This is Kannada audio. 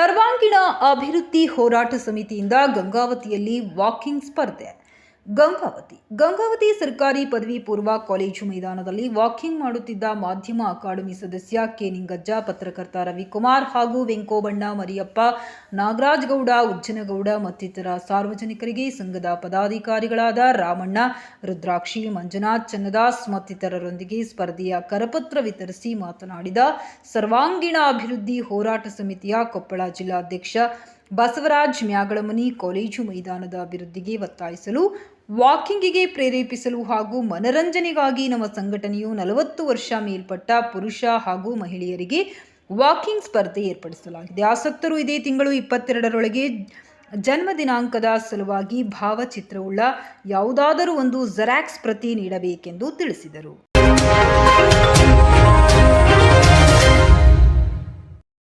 ಸರ್ವಾಂಗೀಣ ಅಭಿವೃದ್ಧಿ ಹೋರಾಟ ಸಮಿತಿಯಿಂದ ಗಂಗಾವತಿಯಲ್ಲಿ ವಾಕಿಂಗ್ ಸ್ಪರ್ಧೆ. ಗಂಗಾವತಿ. ಗಂಗಾವತಿ ಸರ್ಕಾರಿ ಪದವಿ ಪೂರ್ವ ಕಾಲೇಜು ಮೈದಾನದಲ್ಲಿ ವಾಕಿಂಗ್ ಮಾಡುತ್ತಿದ್ದ ಮಾಧ್ಯಮ ಅಕಾಡೆಮಿ ಸದಸ್ಯ ಕೆ ನಿಂಗಜ್ಜ, ಪತ್ರಕರ್ತ ರವಿಕುಮಾರ್ ಹಾಗೂ ವೆಂಕೋಬಣ್ಣ, ಮರಿಯಪ್ಪ ನಾಗರಾಜ್ ಗೌಡ ಉಜ್ಜನಗೌಡ ಮತ್ತಿತರ ಸಾರ್ವಜನಿಕರಿಗೆ ಸಂಘದ ಪದಾಧಿಕಾರಿಗಳಾದ ರಾಮಣ್ಣ, ರುದ್ರಾಕ್ಷಿ, ಮಂಜುನಾಥ್, ಚನ್ನದಾಸ್ ಮತ್ತಿತರರೊಂದಿಗೆ ಸ್ಪರ್ಧೆಯ ಕರಪತ್ರ ವಿತರಿಸಿ ಮಾತನಾಡಿದ ಸರ್ವಾಂಗೀಣ ಅಭಿವೃದ್ಧಿ ಹೋರಾಟ ಸಮಿತಿಯ ಕೊಪ್ಪಳ ಜಿಲ್ಲಾಧ್ಯಕ್ಷ ಬಸವರಾಜ್ ಮ್ಯಾಗಳಮನಿ ಕಾಲೇಜು ಮೈದಾನದ ಅಭಿವೃದ್ಧಿಗೆ ಒತ್ತಾಯಿಸಲು, ವಾಕಿಂಗಿಗೆ ಪ್ರೇರೇಪಿಸಲು ಹಾಗೂ ಮನರಂಜನೆಗಾಗಿ ನಮ್ಮ ಸಂಘಟನೆಯು ನಲವತ್ತು ವರ್ಷ ಮೇಲ್ಪಟ್ಟ ಪುರುಷ ಹಾಗೂ ಮಹಿಳೆಯರಿಗೆ ವಾಕಿಂಗ್ ಸ್ಪರ್ಧೆ ಏರ್ಪಡಿಸಲಾಗಿದೆ. ಆಸಕ್ತರು ಇದೇ ತಿಂಗಳು ಇಪ್ಪತ್ತೆರಡರೊಳಗೆ ಜನ್ಮ ದಿನಾಂಕದ ಸಲುವಾಗಿ ಭಾವಚಿತ್ರವುಳ್ಳ ಯಾವುದಾದರೂ ಒಂದು ಜೆರಾಕ್ಸ್ ಪ್ರತಿ ನೀಡಬೇಕೆಂದು ತಿಳಿಸಿದರು.